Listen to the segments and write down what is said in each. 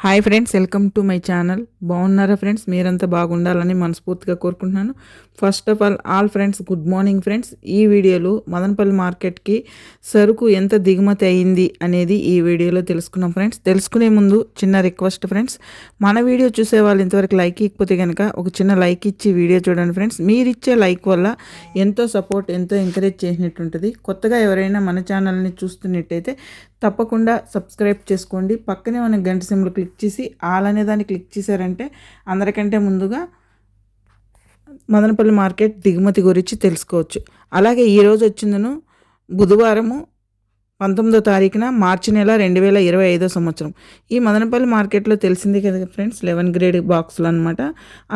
Hi friends welcome to my channel బాగున్నారా friends మీరంతా బాగుండాలని మనస్ఫూర్తిగా కోరుకుంటున్నాను. First of all all friends good morning friends ఈ వీడియోలో మదనపల్లి మార్కెట్కి సరుకు ఎంత దిగుమతి అయింది అనేది ఈ వీడియోలో తెలుసుకున్నాం ఫ్రెండ్స్ తెలుసుకునే ముందు చిన్న రిక్వెస్ట్ ఫ్రెండ్స్ మన వీడియో చూసే వాళ్ళు ఇంతవరకు లైక్ ఇకపోతే కనుక ఒక చిన్న లైక్ ఇచ్చి వీడియో చూడండి ఫ్రెండ్స్ మీరు ఇచ్చే లైక్ వల్ల ఎంతో సపోర్ట్ ఎంతో ఎంకరేజ్ చేసినట్టు ఉంటుంది కొత్తగా ఎవరైనా మన ఛానల్ని చూస్తున్నట్టయితే తప్పకుండా సబ్స్క్రైబ్ చేసుకోండి. పక్కనే ఉన్న గంట సింబల్ క్లిక్ చేసి ఆల్ అనే దాన్ని క్లిక్ చేశారంటే అందరికంటే ముందుగా మదనపల్లి మార్కెట్ దిగుమతి గురించి తెలుసుకోవచ్చు. అలాగే ఈరోజు వచ్చిందను బుధవారము పంతొమ్మిదో తారీఖున మార్చి నెల రెండు వేల ఇరవై ఐదో సంవత్సరం. ఈ మదనపల్లి మార్కెట్లో తెలిసింది కదా ఫ్రెండ్స్ లెవెన్ గ్రేడ్ బాక్సులు అనమాట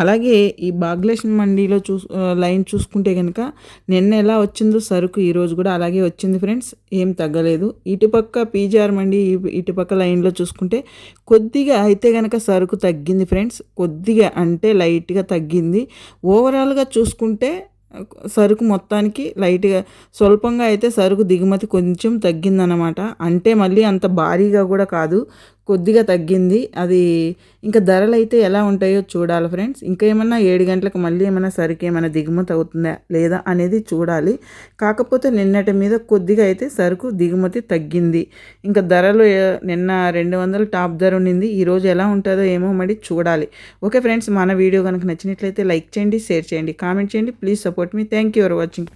అలాగే ఈ బాగ్లేషన్ మండీలో చూ లైన్ చూసుకుంటే కనుక నిన్న ఎలా వచ్చిందో సరుకు ఈరోజు కూడా అలాగే వచ్చింది ఫ్రెండ్స్ ఏం తగ్గలేదు. ఇటుపక్క పీజీఆర్ మండి ఇటుపక్క లైన్లో చూసుకుంటే కొద్దిగా అయితే కనుక సరుకు తగ్గింది ఫ్రెండ్స్ కొద్దిగా అంటే లైట్గా తగ్గింది. ఓవరాల్గా చూసుకుంటే సరుకు మొత్తానికి లైట్గా స్వల్పంగా అయితే సరుకు దిగుమతి కొంచెం తగ్గిందనమాట అంటే మళ్ళీ అంత భారీగా కూడా కాదు. కొద్దిగా తగ్గింది. అది ఇంకా ధరలు అయితే ఎలా ఉంటాయో చూడాలి ఫ్రెండ్స్. ఇంకా ఏమన్నా ఏడు గంటలకు మళ్ళీ ఏమైనా సరుకు ఏమైనా దిగుమతి అవుతుందా లేదా అనేది చూడాలి. కాకపోతే నిన్నటి మీద కొద్దిగా అయితే సరుకు దిగుమతి తగ్గింది. ఇంకా ధరలు నిన్న రెండు వందలు టాప్ ధర ఉండింది. ఈరోజు ఎలా ఉంటుందో ఏమో మరి చూడాలి. ఓకే ఫ్రెండ్స్ మన వీడియో కనుక నచ్చినట్లయితే లైక్ చేయండి షేర్ చేయండి కామెంట్ చేయండి. Please support me. Thank you for watching.